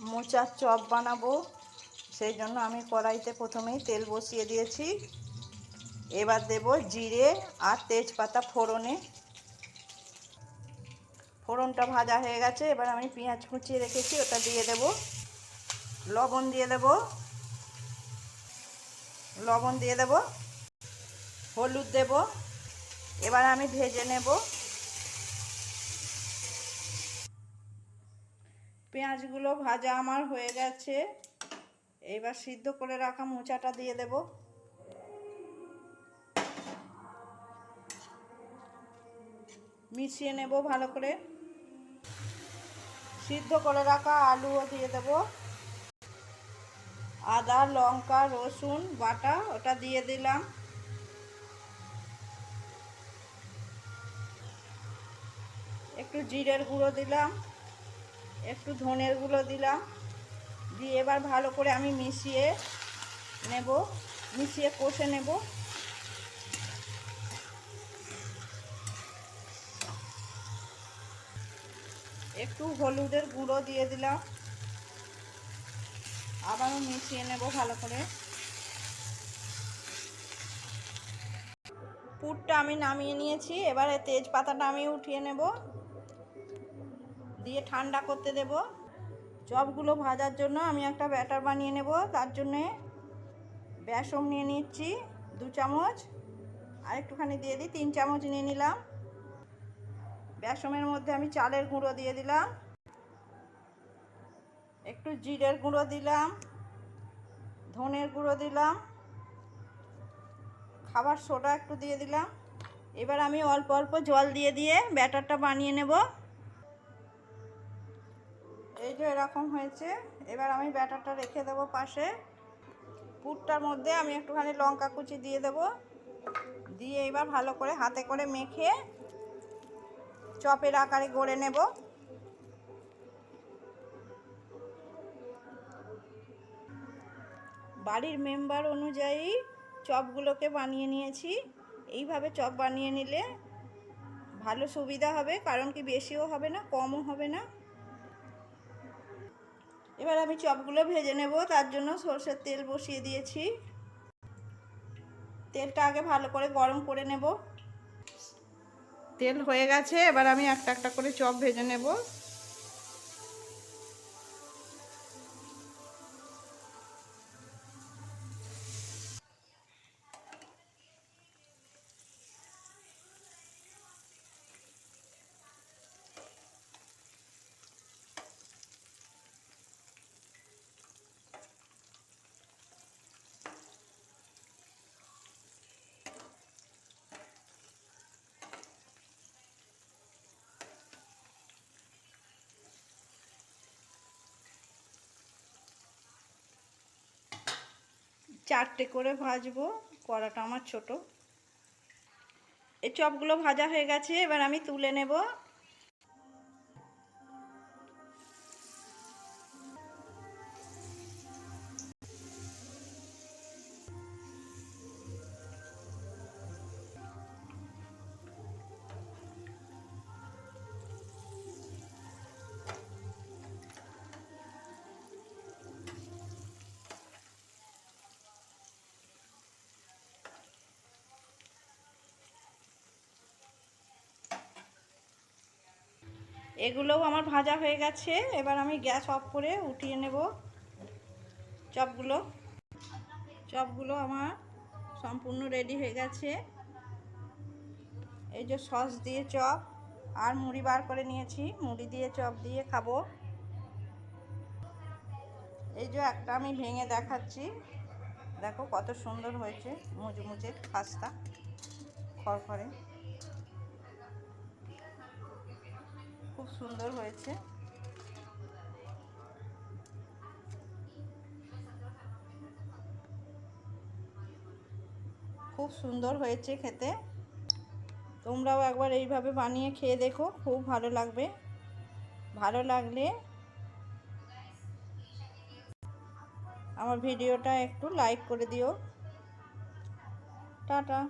মোচার চপ বানাবো। সেই জন্য আমি কড়াইতে প্রথমেই তেল বসিয়ে দিয়েছি। এবার দেব জিরে আর তেজপাতা ফোড়নে। ফোড়নটা ভাজা হয়ে গেছে, এবার আমি পেঁয়াজ কুচিয়ে রেখেছি, ওটা দিয়ে দেব। লবণ দিয়ে দেব। লবণ দিয়ে দেব। হলুদ দেব। এবার আমি ভেজে নেব। পেঁয়াজগুলো ভাজা আমার হয়ে গেছে। এবার সিদ্ধ করে রাখা মোচাটা দিয়ে দেব। মিশিয়ে নেব ভালো করে। সিদ্ধ করে রাখা আলুও দিয়ে দেব। আদা, লঙ্কা, রসুন, বাটা, ওটা দিয়ে দিলাম। একটু জিরের গুঁড়ো দিলাম। একটু ধনের গুঁড়ো দিলাম। দিয়ে এবার ভালো করে আমি মিশিয়ে নেব, মিশিয়ে কষে নেব। একটু হলুদের গুঁড়ো দিয়ে দিলাম। আবারও মিশিয়ে নেব ভালো করে। পুরটা আমি নামিয়ে নিয়েছি। এবারে তেজপাতাটা আমি উঠিয়ে নেব। দিয়ে ঠান্ডা করতে দেব। চপগুলো ভাজার জন্য আমি একটা ব্যাটার বানিয়ে নেব। তার জন্যে বেসন নিয়ে নিচ্ছি দু চামচ। আর একটুখানি দিয়ে দিই, তিন চামচ নিয়ে নিলাম। বেসমের মধ্যে আমি চালের গুঁড়ো দিয়ে দিলাম। একটু জিরের গুঁড়ো দিলাম। ধনের গুঁড়ো দিলাম। খাবার সোডা একটু দিয়ে দিলাম। এবার আমি অল্প অল্প জল দিয়ে দিয়ে ব্যাটারটা বানিয়ে নেব। যে এরকম হয়েছে। এবার আমি ব্যাটারটা রেখে দেবো পাশে। পুরটার মধ্যে আমি একটুখানি লঙ্কা কুচি দিয়ে দেব। দিয়ে এবার ভালো করে হাতে করে মেখে চপের আকারে গড়ে নেব। বাড়ির মেম্বার অনুযায়ী চপগুলোকে বানিয়ে নিয়েছি। এইভাবে চপ বানিয়ে নিলে ভালো সুবিধা হবে, কারণ কি বেশিও হবে না, কমও হবে না। এবার আমি চপগুলো ভেজে নেব, তার জন্য সর্ষের তেল বসিয়ে দিয়েছি। তেলটা আগে ভালো করে গরম করে নেব। তেল হয়ে গেছে, এবার আমি একটা একটা করে চপ ভেজে নেব। চারটে করে ভাজবো, কড়াটা আমার ছোট। এই চপগুলো ভাজা হয়ে গেছে, এবার আমি তুলে নেব এগুলোও আমার ভাজা হয়ে গেছে। এবার আমি গ্যাস অফ করে উঠিয়ে নেব চপগুলো। চপগুলো আমার সম্পূর্ণ রেডি হয়ে গেছে। এই যে সস দিয়ে চপ আর মুড়ি বার করে নিয়েছি। মুড়ি দিয়ে চপ দিয়ে খাব। এই যে একটা আমি ভেঙে দেখাচ্ছি। দেখো কত সুন্দর হয়েছে। মুচমুচে খাস্তা খড়খড়ে খুব সুন্দর হয়েছে। খুব সুন্দর হয়েছে খেতে। তোমরাও একবার এইভাবে বানিয়ে খেয়ে দেখো, খুব ভালো লাগবে। ভালো লাগলে আমার ভিডিওটা একটু লাইক করে দিও। টাটা।